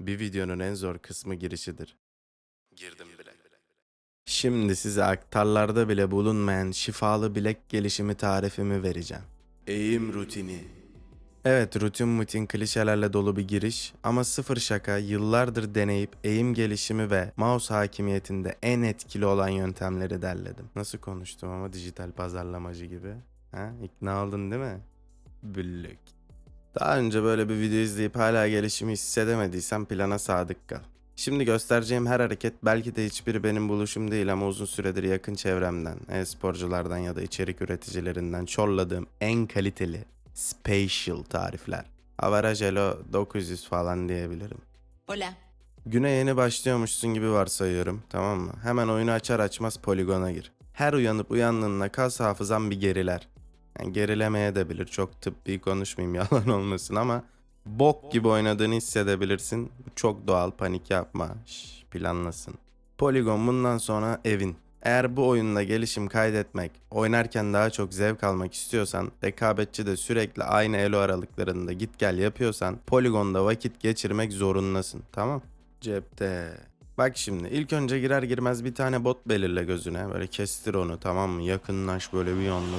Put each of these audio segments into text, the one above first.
Bir videonun en zor kısmı girişidir. Girdim bile. Şimdi size aktarlarda bile bulunmayan şifalı bilek gelişimi tarifimi vereceğim. Eğim rutini. Evet rutin mutin klişelerle dolu bir giriş ama sıfır şaka yıllardır deneyip eğim gelişimi ve mouse hakimiyetinde en etkili olan yöntemleri derledim. Nasıl konuştum ama dijital pazarlamacı gibi. Ha? İkna oldun değil mi? Büllük. Daha önce böyle bir video izleyip hala gelişimi hissedemediysen plana sadık kal. Şimdi göstereceğim her hareket belki de hiçbiri benim buluşum değil ama uzun süredir yakın çevremden, e-sporculardan ya da içerik üreticilerinden çorladığım en kaliteli spatial tarifler. Average Elo 900 falan diyebilirim. Hola. Güne yeni başlıyormuşsun gibi varsayıyorum tamam mı? Hemen oyunu açar açmaz poligona gir. Her uyanıp uyandığında kas hafızan bir geriler. Yani gerilemeye de bilir çok tıbbi konuşmayayım yalan olmasın ama bok gibi oynadığını hissedebilirsin. Çok doğal panik yapma. Şş, planlasın. Poligon bundan sonra evin. Eğer bu oyunda gelişim kaydetmek, oynarken daha çok zevk almak istiyorsan, rekabetçi de sürekli aynı elo aralıklarında git gel yapıyorsan, poligonda vakit geçirmek zorundasın. Tamam? Cepte. Bak şimdi ilk önce girer girmez bir tane bot belirle gözüne. Böyle kestir onu tamam mı? Yakınlaş böyle bir yonlu.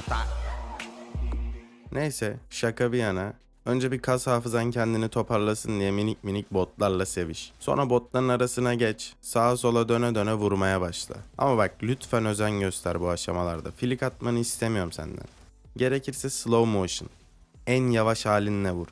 Neyse şaka bir yana. Önce bir kas hafızan kendini toparlasın diye minik minik botlarla seviş. Sonra botların arasına geç. Sağa sola döne döne vurmaya başla. Ama bak lütfen özen göster bu aşamalarda. Filik atmanı istemiyorum senden. Gerekirse slow motion. En yavaş halinle vur.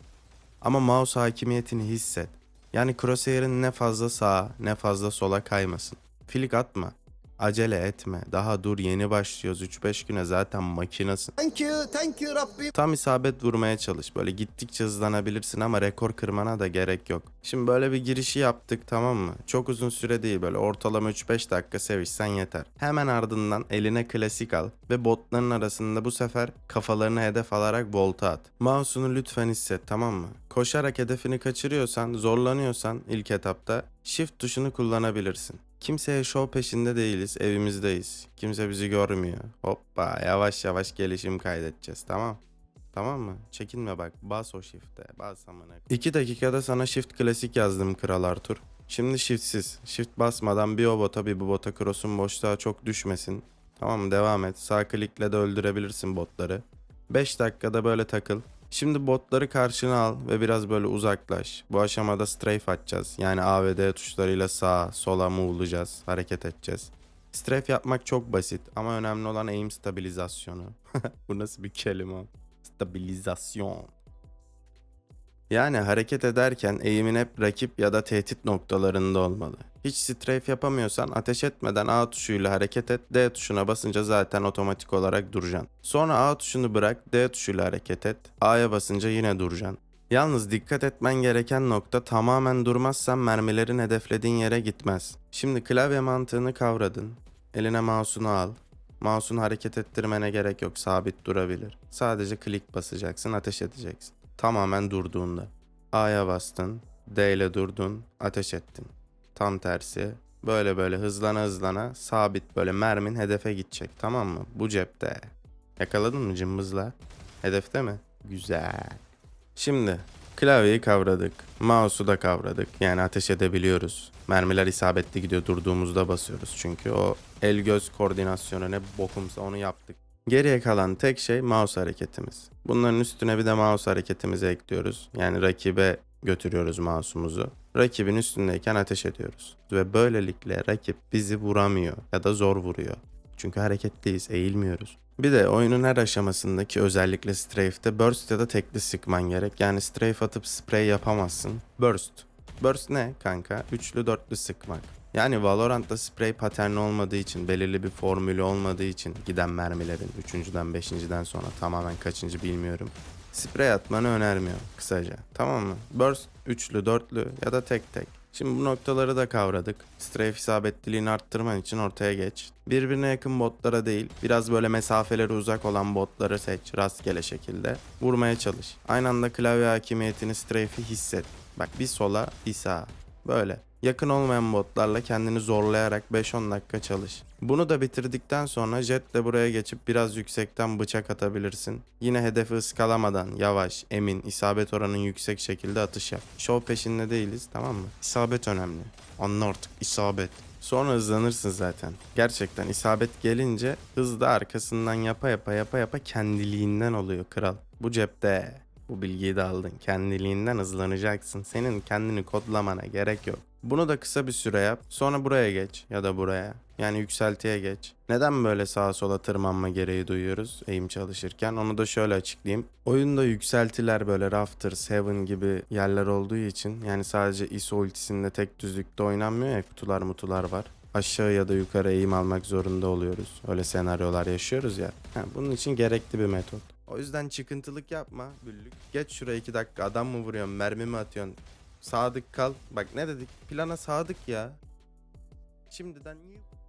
Ama mouse hakimiyetini hisset. Yani crosshair'ın ne fazla sağa ne fazla sola kaymasın. Filik atma. Acele etme. Daha dur yeni başlıyoruz. 3-5 güne zaten makinasın. Thank you, thank you Rabbim. Tam isabet vurmaya çalış. Böyle gittikçe hızlanabilirsin ama rekor kırmana da gerek yok. Şimdi böyle bir girişi yaptık tamam mı? Çok uzun süre değil böyle ortalama 3-5 dakika sevişsen yeter. Hemen ardından eline klasik al ve botların arasında bu sefer kafalarını hedef alarak volta at. Mouse'unu lütfen hisset tamam mı? Koşarak hedefini kaçırıyorsan, zorlanıyorsan ilk etapta shift tuşunu kullanabilirsin. Kimseye show peşinde değiliz, evimizdeyiz. Kimse bizi görmüyor. Hoppa yavaş yavaş gelişim kaydedeceğiz tamam? Tamam mı? Çekinme bak. Bas o shift'e. Bas amına. 2 dakikada sana shift klasik yazdım Kral Arthur. Şimdi shiftsiz. Shift basmadan bir o bota bir bu bota cross'un boşluğa çok düşmesin. Tamam mı? Devam et. Sağ klikle de öldürebilirsin botları. 5 dakikada böyle takıl. Şimdi botları karşına al ve biraz böyle uzaklaş. Bu aşamada strafe atacağız. Yani A ve D tuşlarıyla sağa, sola move'layacağız. Hareket edeceğiz. Strafe yapmak çok basit ama önemli olan aim stabilizasyonu. Bu nasıl bir kelime? Stabilizasyon. Yani hareket ederken eğimin hep rakip ya da tehdit noktalarında olmalı. Hiç strafe yapamıyorsan ateş etmeden A tuşuyla hareket et, D tuşuna basınca zaten otomatik olarak duracaksın. Sonra A tuşunu bırak, D tuşuyla hareket et, A'ya basınca yine duracaksın. Yalnız dikkat etmen gereken nokta tamamen durmazsan mermilerin hedeflediğin yere gitmez. Şimdi klavye mantığını kavradın. Eline mouse'unu al. Mouse'unu hareket ettirmene gerek yok, sabit durabilir. Sadece klik basacaksın, ateş edeceksin. Tamamen durduğunda. A'ya bastın, D ile durdun, ateş ettin. Tam tersi. Böyle böyle hızlana hızlana sabit böyle mermin hedefe gidecek tamam mı? Bu cepte. Yakaladın mı cımbızla? Hedefte mi? Güzel. Şimdi klavyeyi kavradık. Mouse'u da kavradık. Yani ateş edebiliyoruz. Mermiler isabetli gidiyor durduğumuzda basıyoruz. Çünkü o el göz koordinasyonu ne bokumsa onu yaptık. Geriye kalan tek şey mouse hareketimiz. Bunların üstüne bir de mouse hareketimizi ekliyoruz. Yani rakibe götürüyoruz mouse'umuzu. Rakibin üstündeyken ateş ediyoruz. Ve böylelikle rakip bizi vuramıyor ya da zor vuruyor. Çünkü hareketliyiz, eğilmiyoruz. Bir de oyunun her aşamasındaki özellikle strafe'de burst ya da tekli sıkman gerek. Yani strafe atıp spray yapamazsın. Burst. Burst ne kanka? Üçlü dörtlü sıkmak. Yani Valorant'ta spray paterni olmadığı için, belirli bir formülü olmadığı için giden mermilerin üçüncüden beşinciden sonra tamamen kaçıncı bilmiyorum. Sprey atmanı önermiyorum kısaca. Tamam mı? Burst üçlü, dörtlü ya da tek tek. Şimdi bu noktaları da kavradık. Strafe isabetliliğini arttırman için ortaya geç. Birbirine yakın botlara değil, biraz böyle mesafeleri uzak olan botları seç rastgele şekilde. Vurmaya çalış. Aynı anda klavye hakimiyetini strafe'i hisset. Bak bir sola, bir sağa. Böyle. Yakın olmayan botlarla kendini zorlayarak 5-10 dakika çalış. Bunu da bitirdikten sonra jetle buraya geçip biraz yüksekten bıçak atabilirsin. Yine hedefi ıskalamadan yavaş, emin, isabet oranın yüksek şekilde atış yap. Şov peşinde değiliz tamam mı? İsabet önemli. Anla artık isabet. Sonra hızlanırsın zaten. Gerçekten isabet gelince hız da arkasından yapa yapa yapa yapa kendiliğinden oluyor kral. Bu cepte. Bu bilgiyi de aldın. Kendiliğinden hızlanacaksın. Senin kendini kodlamana gerek yok. Bunu da kısa bir süre yap. Sonra buraya geç ya da buraya. Yani yükseltiye geç. Neden böyle sağa sola tırmanma gereği duyuyoruz eğim çalışırken? Onu da şöyle açıklayayım. Oyunda yükseltiler böyle Rafters, Heaven gibi yerler olduğu için yani sadece ISO ultisinde tek düzlükte oynanmıyor ya kutular mutular var. Aşağı ya da yukarı eğim almak zorunda oluyoruz. Öyle senaryolar yaşıyoruz ya. Ha, bunun için gerekli bir metot. O yüzden çıkıntılık yapma büllük. Geç şuraya iki dakika adam mı vuruyorsun mermi mi atıyorsun? Sadık kal. Bak ne dedik? Plana sadık ya. Şimdiden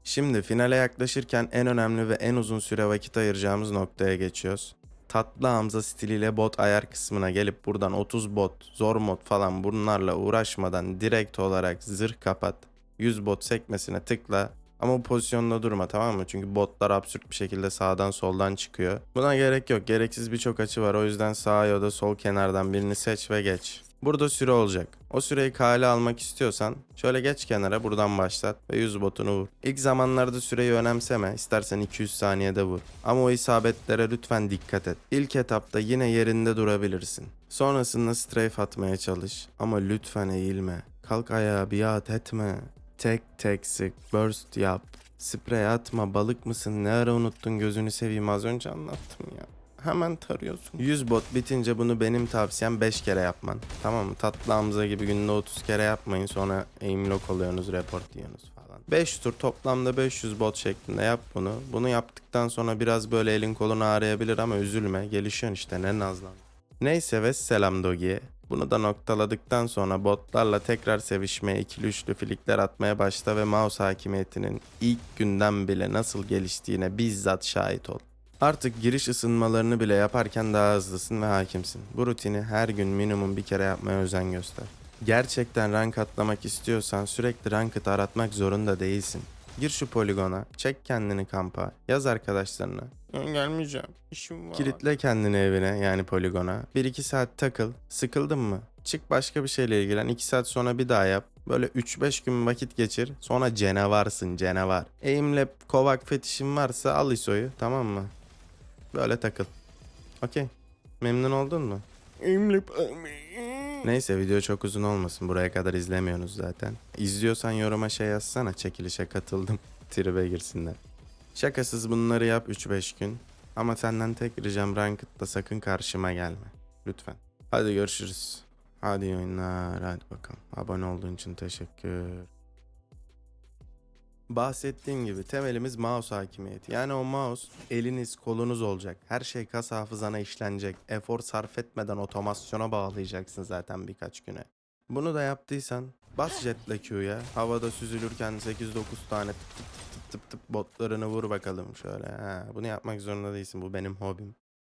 Şimdi finale yaklaşırken en önemli ve en uzun süre vakit ayıracağımız noktaya geçiyoruz. Tatlı Hamza stiliyle bot ayar kısmına gelip buradan 30 bot, zor mod falan bunlarla uğraşmadan direkt olarak zırh kapat. 100 bot sekmesine tıkla. Ama bu pozisyonda durma tamam mı? Çünkü botlar absürt bir şekilde sağdan soldan çıkıyor. Buna gerek yok. Gereksiz birçok açı var. O yüzden sağ ya da sol kenardan birini seç ve geç. Burada süre olacak. O süreyi kale almak istiyorsan şöyle geç kenara buradan başlat ve 100 botunu vur. İlk zamanlarda süreyi önemseme. istersen 200 saniyede vur. Ama o isabetlere lütfen dikkat et. İlk etapta yine yerinde durabilirsin. Sonrasında strafe atmaya çalış. Ama lütfen eğilme. Kalk ayağa biat etme. Tek tek sık. Burst yap. Sprey atma. Balık mısın? Ne ara unuttun gözünü seveyim az önce anlattım ya. Hemen tarıyorsun. 100 bot bitince bunu benim tavsiyem 5 kere yapman. Tamam mı? Tatlı Hamza gibi günde 30 kere yapmayın sonra aim lock oluyorsunuz, report diyorsunuz falan. 5 tur toplamda 500 bot şeklinde yap bunu. Bunu yaptıktan sonra biraz böyle elin kolun ağrıyabilir ama üzülme. Gelişiyorsun işte ne nazlan. Neyse ve selam Dogi'ye. Bunu da noktaladıktan sonra botlarla tekrar sevişmeye, ikili üçlü filikler atmaya başla ve mouse hakimiyetinin ilk günden bile nasıl geliştiğine bizzat şahit ol. Artık giriş ısınmalarını bile yaparken daha hızlısın ve hakimsin. Bu rutini her gün minimum bir kere yapmaya özen göster. Gerçekten rank atlamak istiyorsan sürekli ranked aratmak zorunda değilsin. Gir şu poligona, çek kendini kampa, yaz arkadaşlarına. "Ben Gelmeyeceğim, işim var. Kilitle kendini evine yani poligona. 1-2 saat takıl, sıkıldın mı? Çık başka bir şeyle ilgilen, 2 saat sonra bir daha yap. Böyle 3-5 gün vakit geçir, sonra canavarsın canavar. Aimlab, kovak fetişin varsa al ISO'yu tamam mı? Böyle takıl. Okey. Memnun oldun mu? Neyse video çok uzun olmasın. Buraya kadar izlemiyorsunuz zaten. İzliyorsan yoruma şey yazsana. Çekilişe katıldım. Tribe girsinler. Şakasız bunları yap 3-5 gün. Ama senden tek ricam Ranked'da sakın karşıma gelme. Lütfen. Hadi görüşürüz. Hadi oyunlar. Hadi bakalım. Abone olduğun için teşekkür. Bahsettiğim gibi temelimiz mouse hakimiyeti. Yani o mouse eliniz kolunuz olacak. Her şey kas hafızana işlenecek. Efor sarf etmeden otomasyona bağlayacaksın zaten birkaç güne. Bunu da yaptıysan bas jetle Q'ya. Havada süzülürken 8-9 tane tıp tıp tıp tıp tıp botlarını vur bakalım şöyle. Ha, bunu yapmak zorunda değilsin. Bu benim hobim.